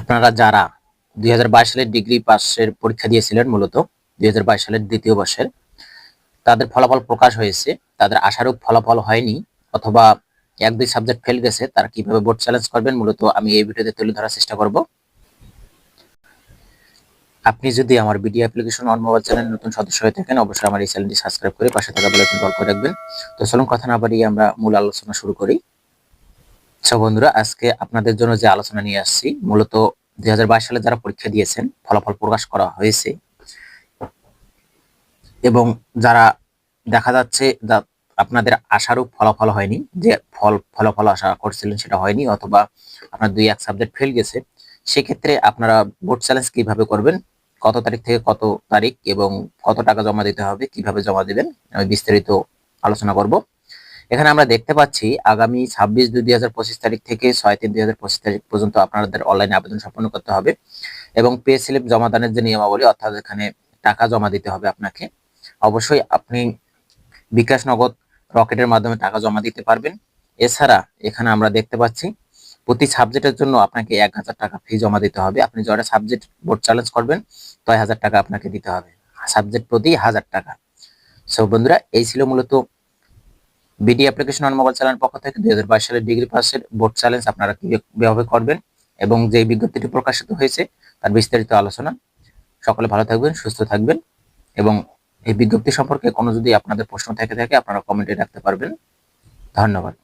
আপনারা যারা দুই হাজার বাইশ সালের ডিগ্রি পাশের পরীক্ষা দিয়েছিলেন মূলত, দুই হাজার বাইশ সালের দ্বিতীয় বর্ষের, তাদের ফলাফল প্রকাশ হয়েছে, তাদের আশারূপ ফলাফল হয়নি, অথবা এক দুই সাবজেক্ট ফেল গেছে, তারা কীভাবে বোর্ড চ্যালেঞ্জ করবেন মূলত আমি এই ভিডিওতে তুলে ধরার চেষ্টা করব। আপনি যদি আমার video application on mobile channel নতুন সদস্য হয়ে থাকেন, অবশ্যই আমার এই চ্যানেলটি সাবস্ক্রাইব করে পাশে থাকা বেল কল করে রাখবেন। তো চলুন কথা না বাড়িয়ে আমরা মূল আলোচনা শুরু করি। বন্ধুরা, আজকে আপনাদের জন্য যে আলোচনা নিয়ে আসছি, মূলত দুই হাজার বাইশ সালে যারা পরীক্ষা দিয়েছেন, ফলাফল প্রকাশ করা হয়েছে। এবং যারা দেখা যাচ্ছে আপনাদের আশারূপ ফলাফল হয়নি, যে ফল, ফলাফল আশা করছিলেন সেটা হয়নি, অথবা আপনার দুই এক সাবজেক্ট ফেল গেছে, সেক্ষেত্রে আপনারা বোর্ড চ্যালেঞ্জ কীভাবে করবেন, কত তারিখ থেকে কত তারিখ এবং কত টাকা জমা দিতে হবে, কীভাবে জমা দিবেন, আমি বিস্তারিত আলোচনা করব। এখানে আমরা দেখতে পাচ্ছি আগামী ছাব্বিশ দুই দুই হাজার পঁচিশ তারিখ থেকে ছয় তিন দুই হাজার পঁচিশ তারিখ পর্যন্ত আপনাদের অনলাইনে আবেদন সম্পন্ন করতে হবে এবং পে স্লিপ জমাদানের যে নিয়মাবলী, অর্থাৎ এখানে টাকা জমা দিতে হবে আপনাকে। অবশ্যই আপনি বিকাশ নগদ রকেটের মাধ্যমে টাকা জমা দিতে পারবেন। এছাড়া এখানে আমরা দেখতে পাচ্ছি প্রতি সাবজেক্টের জন্য আপনাকে এক হাজার টাকা ফি জমা দিতে হবে। আপনি যটা সাবজেক্ট বোর্ড চ্যালেঞ্জ করবেন, ছয় হাজার টাকা আপনাকে দিতে হবে। সাবজেক্ট প্রতি হাজার টাকা। সো বন্ধুরা, এই ছিল মূলত BD application on mobile channel পক্ষ থেকে দুই সালের ডিগ্রি পাসের বোর্ড চ্যালেঞ্জ আপনারা কীভাবে করবেন এবং যে বিজ্ঞপ্তিটি প্রকাশিত হয়েছে তার বিস্তারিত আলোচনা। সকলে ভালো থাকবেন, সুস্থ থাকবেন এবং এই বিজ্ঞপ্তি সম্পর্কে কোনো যদি আপনাদের প্রশ্ন থেকে থাকে, আপনারা কমেন্টে রাখতে পারবেন। ধন্যবাদ।